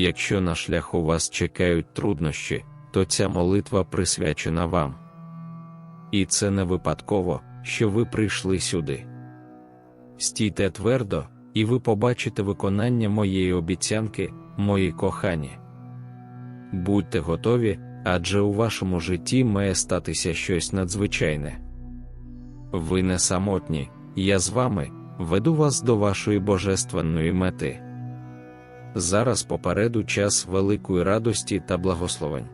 якщо на шляху вас чекають труднощі, то ця молитва присвячена вам. І це не випадково, що ви прийшли сюди. Стійте твердо, і ви побачите виконання моєї обіцянки, мої кохані. Будьте готові, адже у вашому житті має статися щось надзвичайне. Ви не самотні, я з вами веду вас до вашої божественної мети. Зараз попереду час великої радості та благословень.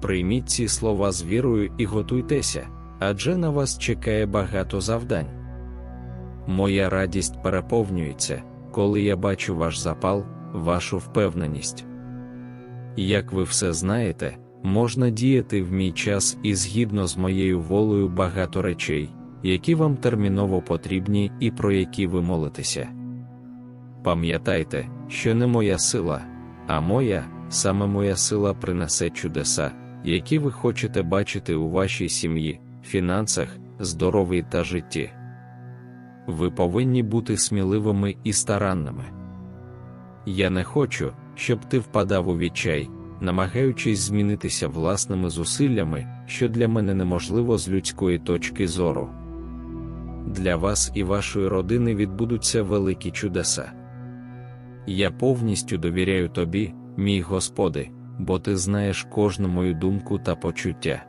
Прийміть ці слова з вірою і готуйтеся, адже на вас чекає багато завдань. Моя радість переповнюється, коли я бачу ваш запал, вашу впевненість. Як ви все знаєте, можна діяти в мій час і згідно з моєю волею багато речей, які вам терміново потрібні і про які ви молитеся. Пам'ятайте, що не моя сила, а моя, саме моя сила принесе чудеса, які ви хочете бачити у вашій сім'ї, фінансах, здоров'ї та житті. Ви повинні бути сміливими і старанними. Я не хочу, щоб ти впадав у відчай, намагаючись змінитися власними зусиллями, що для мене неможливо з людської точки зору. Для вас і вашої родини відбудуться великі чудеса. Я повністю довіряю тобі, мій Господи, бо ти знаєш кожну мою думку та почуття.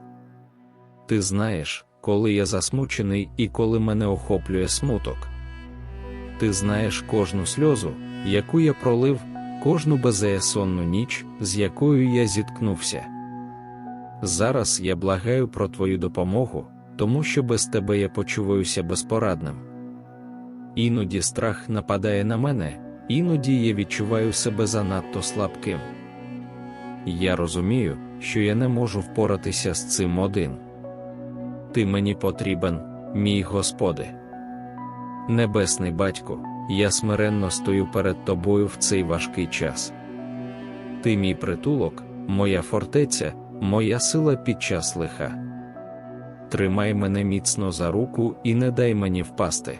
Ти знаєш, коли я засмучений і коли мене охоплює смуток. Ти знаєш кожну сльозу, яку я пролив, кожну беззаєсонну ніч, з якою я зіткнувся. Зараз я благаю про твою допомогу, тому що без тебе я почуваюся безпорадним. Іноді страх нападає на мене, іноді я відчуваю себе занадто слабким. Я розумію, що я не можу впоратися з цим один. Ти мені потрібен, мій Господи. Небесний Батько, я смиренно стою перед Тобою в цей важкий час. Ти мій притулок, моя фортеця, моя сила під час лиха. Тримай мене міцно за руку і не дай мені впасти.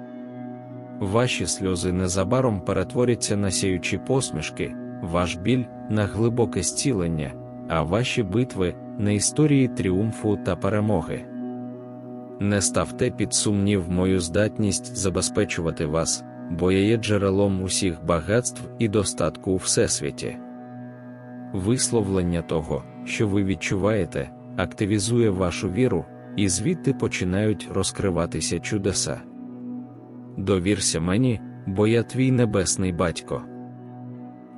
Ваші сльози незабаром перетворяться на сяючі посмішки ваш біль на глибоке зцілення, а ваші битви на історії тріумфу та перемоги. Не ставте під сумнів мою здатність забезпечувати вас, бо я є джерелом усіх багатств і достатку у всесвіті. Висловлення того, що ви відчуваєте, активізує вашу віру, і звідти починають розкриватися чудеса. Довірся мені, бо я твій небесний батько.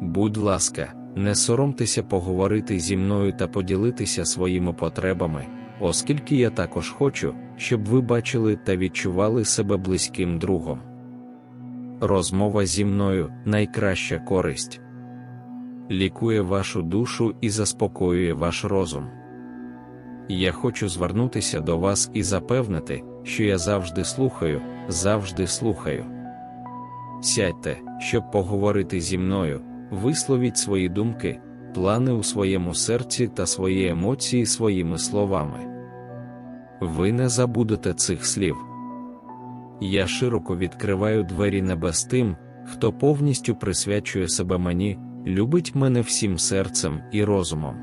Будь ласка, не соромтеся поговорити зі мною та поділитися своїми потребами, оскільки я також хочу, щоб ви бачили та відчували себе близьким другом. Розмова зі мною найкраща користь. Лікує вашу душу і заспокоює ваш розум. Я хочу звернутися до вас і запевнити, що я завжди слухаю, завжди слухаю. Сядьте, щоб поговорити зі мною висловіть свої думки, плани у своєму серці та свої емоції своїми словами. Ви не забудете цих слів. Я широко відкриваю двері небес тим, хто повністю присвячує себе мені, любить мене всім серцем і розумом.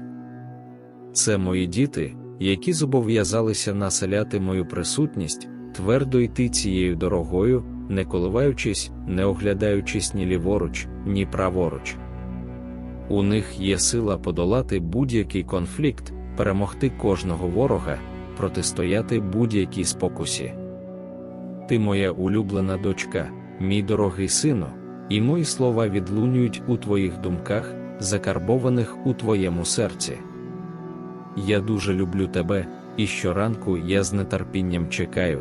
Це мої діти, які зобов'язалися населяти мою присутність, твердо йти цією дорогою не коливаючись, не оглядаючись ні ліворуч, ні праворуч. У них є сила подолати будь-який конфлікт, перемогти кожного ворога, протистояти будь-якій спокусі. Ти моя улюблена дочка, мій дорогий сину, і мої слова відлунюють у твоїх думках, закарбованих у твоєму серці. Я дуже люблю тебе, і щоранку я з нетерпінням чекаю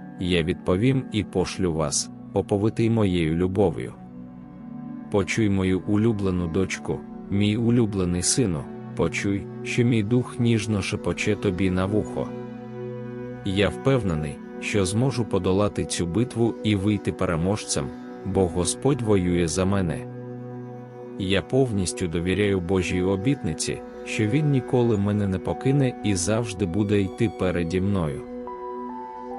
я відповім і пошлю вас, оповитий моєю любов'ю. Почуй мою улюблену дочку, мій улюблений сину, почуй, що мій дух ніжно шепоче тобі на вухо. Я впевнений, що зможу подолати цю битву і вийти переможцем, бо Господь воює за мене. Я повністю довіряю Божій обітниці, що Він ніколи мене не покине і завжди буде йти переді мною.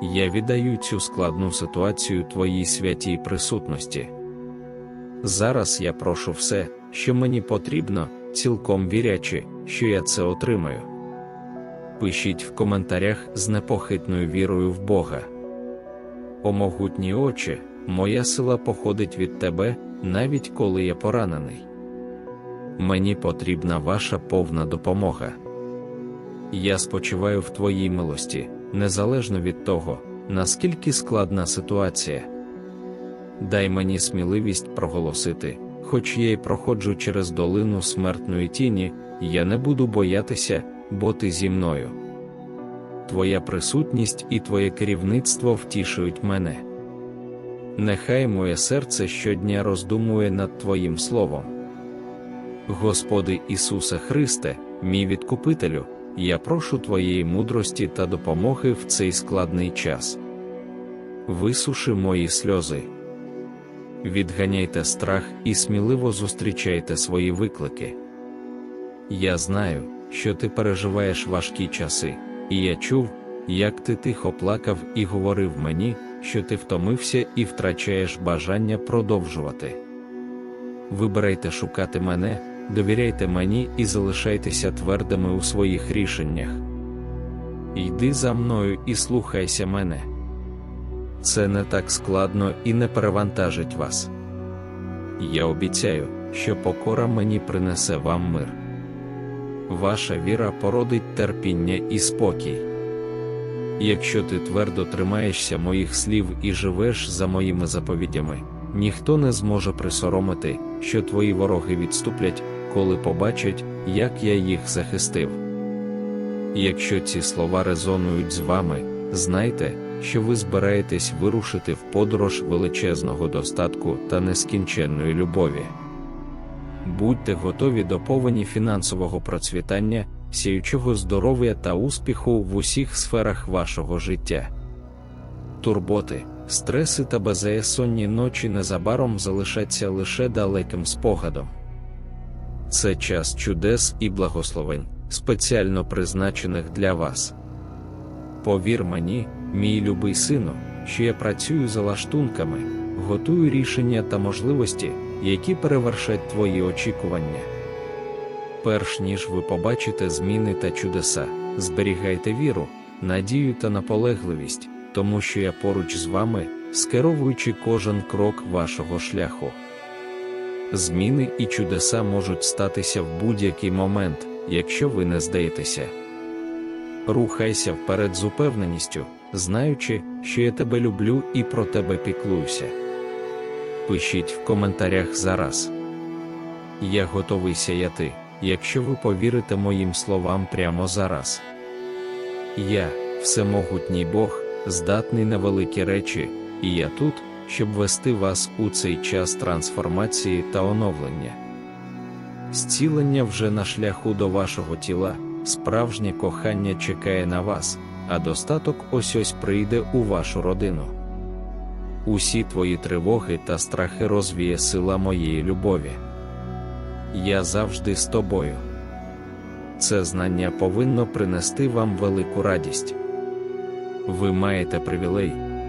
Я віддаю цю складну ситуацію Твоїй святій присутності. Зараз я прошу все, що мені потрібно, цілком вірячи, що я це отримаю. Пишіть в коментарях з непохитною вірою в Бога. О могутні очі, моя сила походить від тебе, навіть коли я поранений. Мені потрібна ваша повна допомога. Я спочиваю в Твоїй милості, незалежно від того, наскільки складна ситуація. Дай мені сміливість проголосити, хоч я й проходжу через долину смертної тіні, я не буду боятися, бо ти зі мною. Твоя присутність і Твоє керівництво втішують мене. Нехай моє серце щодня роздумує над Твоїм Словом. Господи Ісусе Христе, мій відкупителю, я прошу Твоєї мудрості та допомоги в цей складний час. Висуши мої сльози. Відганяйте страх і сміливо зустрічайте свої виклики. Я знаю, що ти переживаєш важкі часи, і я чув, як ти тихо плакав і говорив мені, що ти втомився і втрачаєш бажання продовжувати. Вибирайте шукати мене, довіряйте мені і залишайтеся твердими у своїх рішеннях. Йди за мною і слухайся мене. Це не так складно і не перевантажить вас. Я обіцяю, що покора мені принесе вам мир. Ваша віра породить терпіння і спокій. Якщо ти твердо тримаєшся моїх слів і живеш за моїми заповідями, ніхто не зможе присоромити, що твої вороги відступлять, коли побачать, як я їх захистив. Якщо ці слова резонують з вами, знайте, що ви збираєтесь вирушити в подорож величезного достатку та нескінченної любові. Будьте готові до повені фінансового процвітання, сіючого здоров'я та успіху в усіх сферах вашого життя. Турботи, стреси та безсонні ночі незабаром залишаться лише далеким спогадом. Це час чудес і благословень, спеціально призначених для вас. Повір мені, мій любий сину, що я працюю за лаштунками, готую рішення та можливості, які перевершать твої очікування. Перш ніж ви побачите зміни та чудеса, зберігайте віру, надію та наполегливість, тому що я поруч з вами, скеровуючи кожен крок вашого шляху. Зміни і чудеса можуть статися в будь-який момент, якщо ви не здаєтеся. Рухайся вперед з упевненістю, знаючи, що я тебе люблю і про тебе піклуюся. Пишіть в коментарях зараз. Я готовий сяяти, якщо ви повірите моїм словам прямо зараз. Я, всемогутній Бог, здатний на великі речі, і я тут, щоб вести вас у цей час трансформації та оновлення. Зцілення вже на шляху до вашого тіла, справжнє кохання чекає на вас, а достаток ось ось прийде у вашу родину. Усі твої тривоги та страхи розвіє сила моєї любові. Я завжди з тобою. Це знання повинно принести вам велику радість. Ви маєте привілей,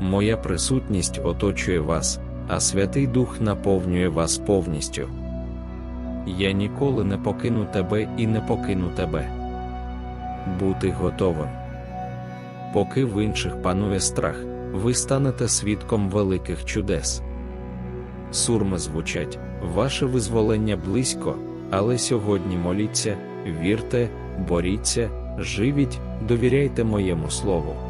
Моя присутність оточує вас, а Святий Дух наповнює вас повністю. Я ніколи не покину тебе і не покину тебе. Бути готовим. Поки в інших панує страх, ви станете свідком великих чудес. Сурми звучать, ваше визволення близько, але сьогодні моліться, вірте, боріться, живіть, довіряйте моєму слову.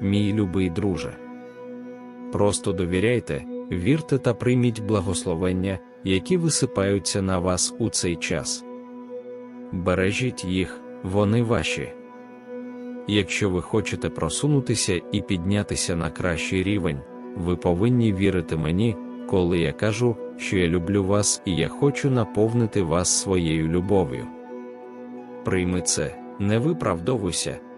мій любий друже. Просто довіряйте, вірте та прийміть благословення, які висипаються на вас у цей час. Бережіть їх, вони ваші. Якщо ви хочете просунутися і піднятися на кращий рівень, ви повинні вірити мені, коли я кажу, що я люблю вас і я хочу наповнити вас своєю любов'ю. Прийми це, не виправдовуйся,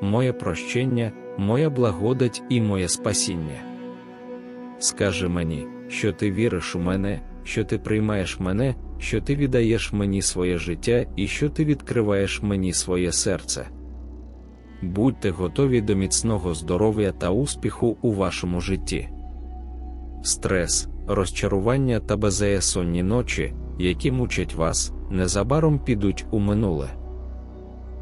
моє прощення, моя благодать і моє спасіння. Скажи мені, що ти віриш у мене, що ти приймаєш мене, що ти віддаєш мені своє життя і що ти відкриваєш мені своє серце. Будьте готові до міцного здоров'я та успіху у вашому житті. Стрес, розчарування та безсонні ночі, які мучать вас, незабаром підуть у минуле.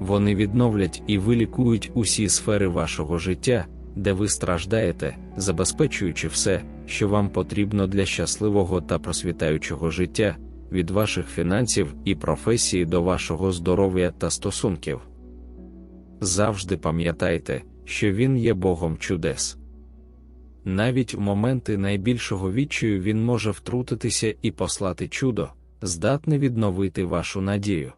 Вони відновлять і вилікують усі сфери вашого життя, де ви страждаєте, забезпечуючи все, що вам потрібно для щасливого та просвітаючого життя, від ваших фінансів і професії до вашого здоров'я та стосунків. Завжди пам'ятайте, що Він є Богом чудес. Навіть в моменти найбільшого відчаю Він може втрутитися і послати чудо, здатне відновити вашу надію.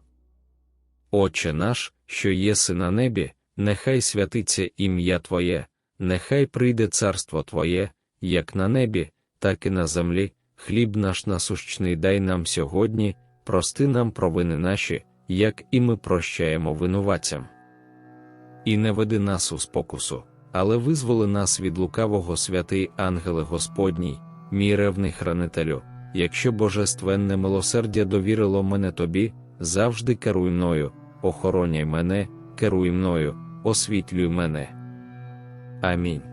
Отче наш, що єси на небі, нехай святиться ім'я Твоє, нехай прийде царство Твоє, як на небі, так і на землі. Хліб наш насущний дай нам сьогодні, прости нам провини наші, як і ми прощаємо винуватцям. І не веди нас у спокусу, але визволи нас від лукавого святий ангеле Господній, мій ревний хранителю, якщо божественне милосердя довірило мене тобі, завжди керуй мною, охороняй мене, керуй мною, освітлюй мене. Амінь.